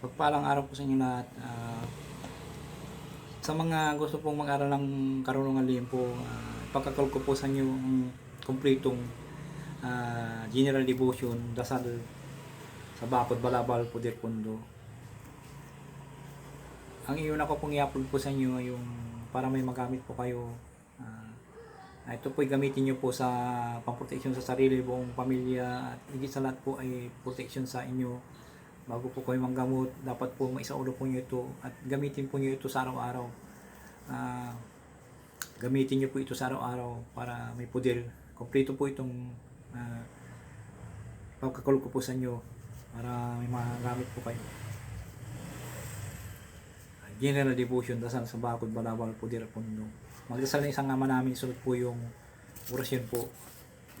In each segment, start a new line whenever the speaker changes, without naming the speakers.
Pagpalang araw po sa inyo lahat. Ah, sa mga gusto pong mag-aral ng karunungan limpo, uh, ipagkakal ko po sa inyo ang kumpletong ah, general devotion, dasal sa bakod balabal pudir pundo. Ang iyon ako pong i-upload po sa inyo yung para may magamit po kayo. Ah, ah, ito po gamitin nyo po sa pangproteksyon sa sarili, buong pamilya at higit sa lahat po ay protection sa inyo bago po kayo manggamot, dapat po maisaulo po nyo ito at gamitin po nyo ito sa araw-araw. Ah, gamitin nyo po ito sa araw-araw para may pudir. Kompleto po itong uh, pagkakul ko po sa inyo para may magamit po kayo. General Devotion, dasal sa bakod, balabal, pudir, pundo. Magdasal na isang ama namin, sunod po yung orasyon po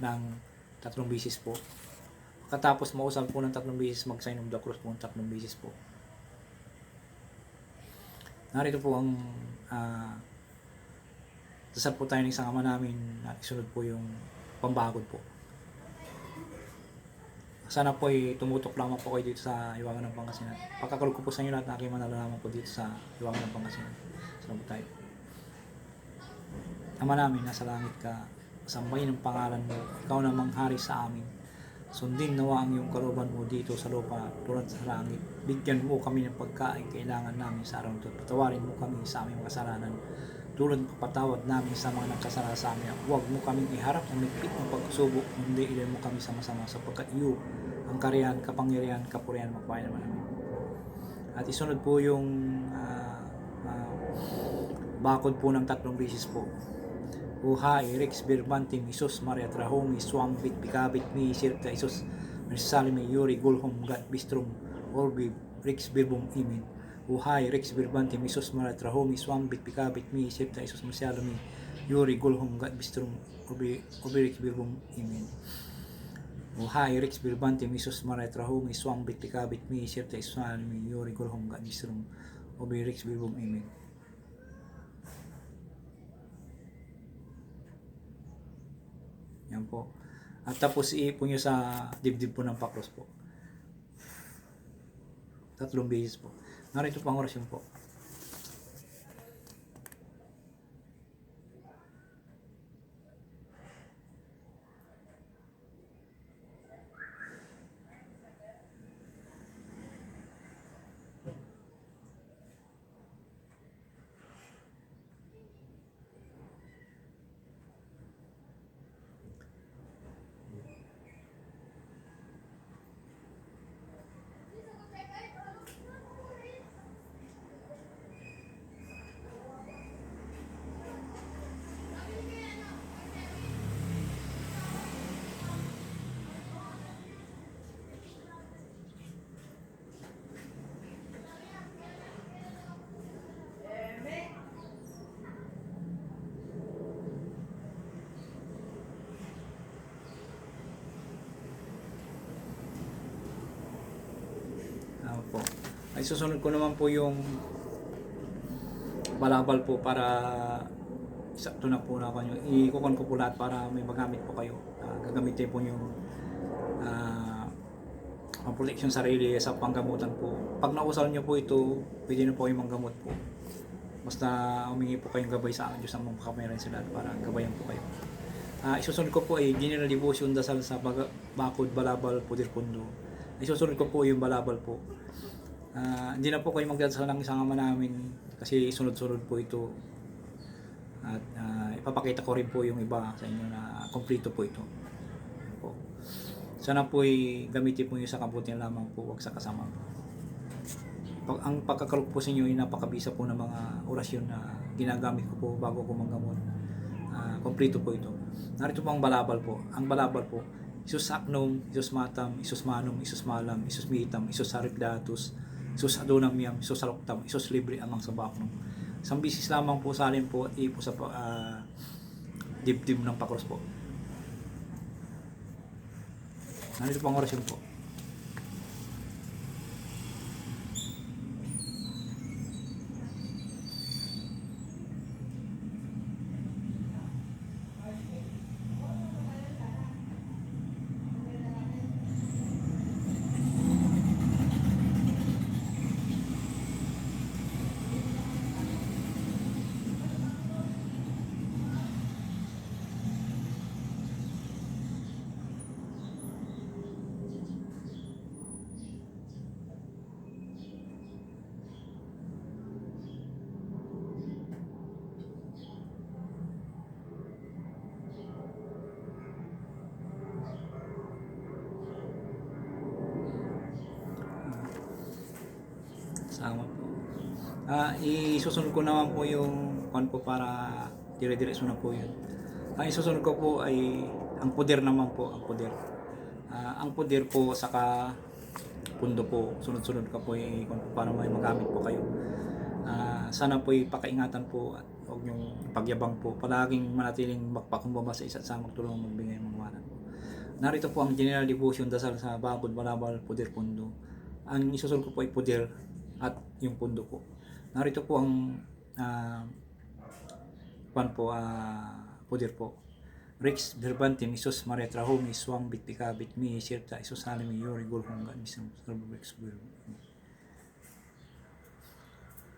ng tatlong bisis po. Katapos mausap po ng tatlong beses mag-sign of the cross po ng tatlong beses po. Narito po ang uh, dasal po tayo ng isang ama namin at isunod po yung pambagod po. Sana po ay tumutok lamang po kayo dito sa Iwangan ng Pangasinan. Pagkakalog ko po sa inyo lahat na aking manalalaman po dito sa Iwangan ng Pangasinan. Salamat po tayo. Ama namin, nasa langit ka, sambahin ang pangalan mo, ikaw namang hari sa amin. Sundin nawa ang iyong karuban mo dito sa lupa tulad sa langit. Bigyan mo kami ng pagkain kailangan namin sa araw ito. Patawarin mo kami sa aming kasalanan. Tulad ng patawad namin sa mga nagkasala sa amin. Huwag mo kaming iharap ng mikpit ng pagsubok. Hindi ilan mo kami sama-sama sapagkat iyo ang kariyan, kapangyarihan, kapurihan, magpahin naman namin. At isunod po yung ah, ah, bakod po ng tatlong bisis po. Uhay, Rex Birbantim, Isus, Maria Trahong, Iswang, Bit, Pikabit, Mi, Sirta, Isus, Mersalime, Yuri, Gulhom, Gat, Bistrom, Orbi, Rex Birbum, Imin. Uhay, Rex Birbantim, Isus, Maria Trahong, Iswang, Bit, Pikabit, Mi, Sirta, Isus, Mersalime, Yuri, Gulhom, Gat, Bistrom, Orbi, Orbi, Rex Birbum, Imin. Uhay, Rex Birbantim, Isus, Maria Trahong, Iswang, Bit, Pikabit, Mi, Sirta, Isus, Mersalime, Yuri, Gulhom, Gat, Bistrom, Orbi, Rex Birbum, Imin. Yan po. At tapos iipon nyo sa dibdib po ng pakros po. Tatlong beses po. Narito pang orasyon po. Ako po. Ay susunod ko naman po yung balabal po para sakto na po na ako nyo. Ikukon ko po lahat para may magamit po kayo. Ah, gagamitin po yung uh, ang protection sarili sa panggamutan po. Pag nausal nyo po ito, pwede na po kayong manggamot po. Basta humingi po kayong gabay sa Diyos ang mga kameran sila para gabayan po kayo. Ah, isusunod ko po ay general devotion dasal sa baga, bakod balabal pudir pundo. Isusunod ko po yung balabal po. Ah, hindi na po kayo magdasal ng isang ama namin kasi sunod-sunod po ito. At ah, ipapakita ko rin po yung iba sa inyo na kompleto po ito. Po. Sana po ay gamitin po nyo sa kabutihan lamang po, wag sa kasama. Pag, ang pagkakalog po sa inyo ay napakabisa po ng mga orasyon na ginagamit ko po bago ko manggamot. Ah, kompleto po ito. Narito po ang balabal po. Ang balabal po, Isus Aknom, Isus Matam, Isus Manum, Isus Malam, Isus Mitam, Isus Haripdatus, Isus Adonam Yam, Isus Saloktam, Isus Libre amang sa baknom. Isang bisis lamang po salin po at ipo sa ah, dibdib ng pakros po. Narito po ang orasyon po. Salamat po. Ah, isusunod ko naman po yung kwan po para dire-diretso na po yun. Ang isusunod ko po ay ang puder naman po, ang puder. Ah, ang puder po saka pundo po, sunod-sunod ka po yung kwan po para may magamit po kayo. Ah, sana po ipakaingatan po at huwag niyong pagyabang po. Palaging manatiling magpakumbaba sa isa't sa magtulong magbigay ng po. Narito po ang General Devotion dasal sa Bagod Balabal Puder Pundo. Ang isusunod ko po ay puder at yung pundo po narito po ang ah, uh, pan po uh, poder po. Rex Verbantem, Isos Maria Trahome, Iswang Bitika, Bitmi, Sirta, Isos Halimi, Yori, Gulhungan, Misang Sarbubex,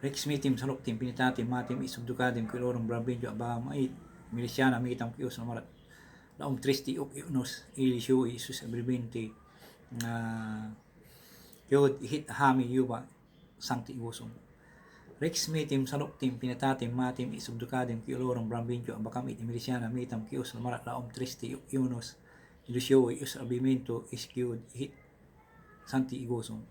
Rex Mitim, Saloktim, Pinitatim, Matim, Isubdukadim, Kilorong, Brabinjo, Abaham, Ait, Milisyana, Mitam, Kiyos, Namarat, Laong Tristi, Ukyunos, Ilisyo, Isus, Abribinti, Yod, Hit, Hami, Yuba, Sangti, Iwosong. Rex metim, saluktim, pinatatim, matim, isubdukadim, kiolorong, brambinjo, ambakam, itimilisiana, mitam, kios, lumarat, laom, tristi, yunus, ilusyo, ius, abimento, iskiod, hit, santi, igosong.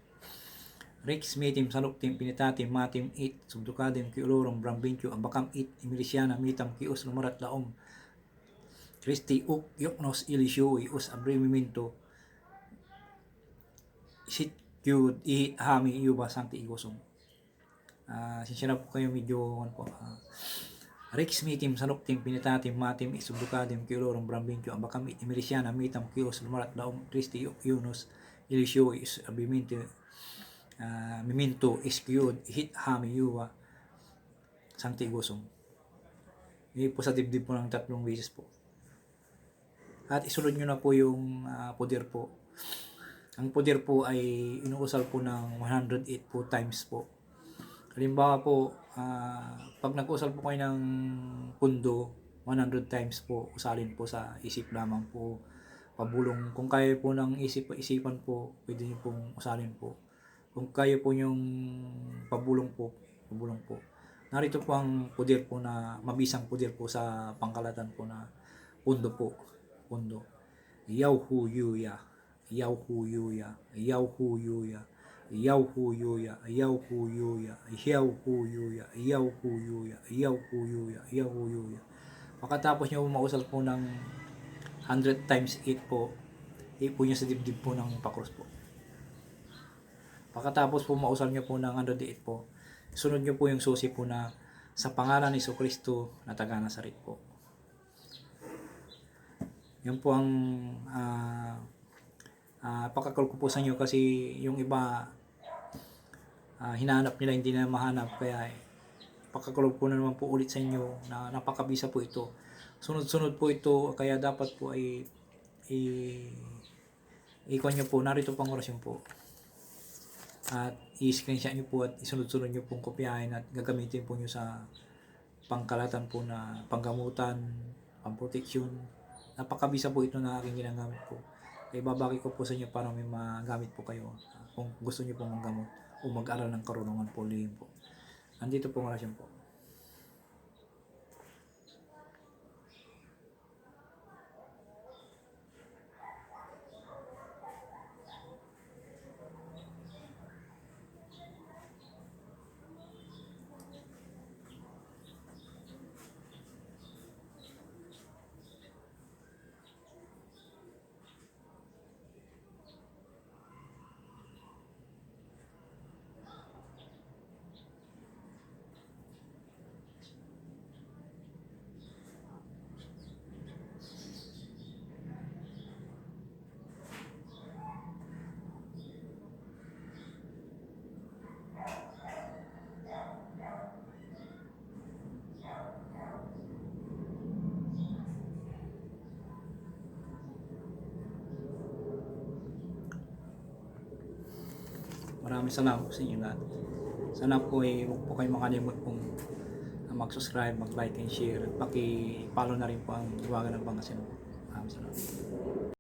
Rex metim, saluktim, pinatatim, matim, it, subdukadim, kiolorong, brambinjo, ambakam, it, imilisiana, mitam, kios, lumarat, laom, Kristi uk yoknos ilisyo ius abrimimento sit kyud i hami yuba santi igosong ah sinsya po kayo medyo ano po ah, Rex mitim saluk tim pinitatim matim isubdukadim ki ulurong brambintyo ang bakam it imilisyana mitam ki us lumarat laom Kristi uk yunus ilisyo us abrimiminto uh, Miminto Iskiod Hit Hami Yuwa Santi Gusong hindi po sa dibdib po ng tatlong beses po. At isunod nyo na po yung uh, puder po. Ang puder po ay inuusal po ng 108 po times po halimbawa po uh, pag nag-usal po kayo ng pundo 100 times po usalin po sa isip lamang po pabulong kung kaya po ng isip isipan po pwede niyo pong usalin po kung kayo po yung pabulong po, pabulong po. Narito po ang pudir po na mabisang pudir po sa pangkalatan po na pundo po, pundo. Yaw hu yuya, yaw yuya, yaw yuya, yaw hu yuya, yaw hu yuya, yaw hu yuya, yaw hu yuya, yaw hu yuya, yaw hu yuya. Pagkatapos nyo mausal po ng 100 times 8 po, ipo nyo sa dibdib po ng pakros po. Pagkatapos po mausal nyo po ng 108 po, sunod nyo po yung susi po na sa pangalan ni Iso Kristo na taga Nazaret po. Yan po ang uh, uh, pakakal ko po sa inyo kasi yung iba uh, hinahanap nila hindi na mahanap kaya eh, pakakulog po na naman po ulit sa inyo na napakabisa po ito. Sunod-sunod po ito kaya dapat po ay i ikon nyo po narito pang orasyon po at i-screenshot nyo po at isunod-sunod nyo pong kopyahin at gagamitin po nyo sa pangkalatan po na panggamutan, pangproteksyon. Napakabisa po ito na aking ginagamit po. Kaya babaki ko po sa inyo para may magamit po kayo kung gusto nyo pong manggamot o mag-aral ng karunungan po lihim po. Nandito po ang rasyon po. Maraming salamat sa inyo lahat. Sana po ay huwag po kayo makalimot pong mag-subscribe, mag-like and share. At paki-follow na rin po ang Iwagan ng Pangasinan. Maraming salamat.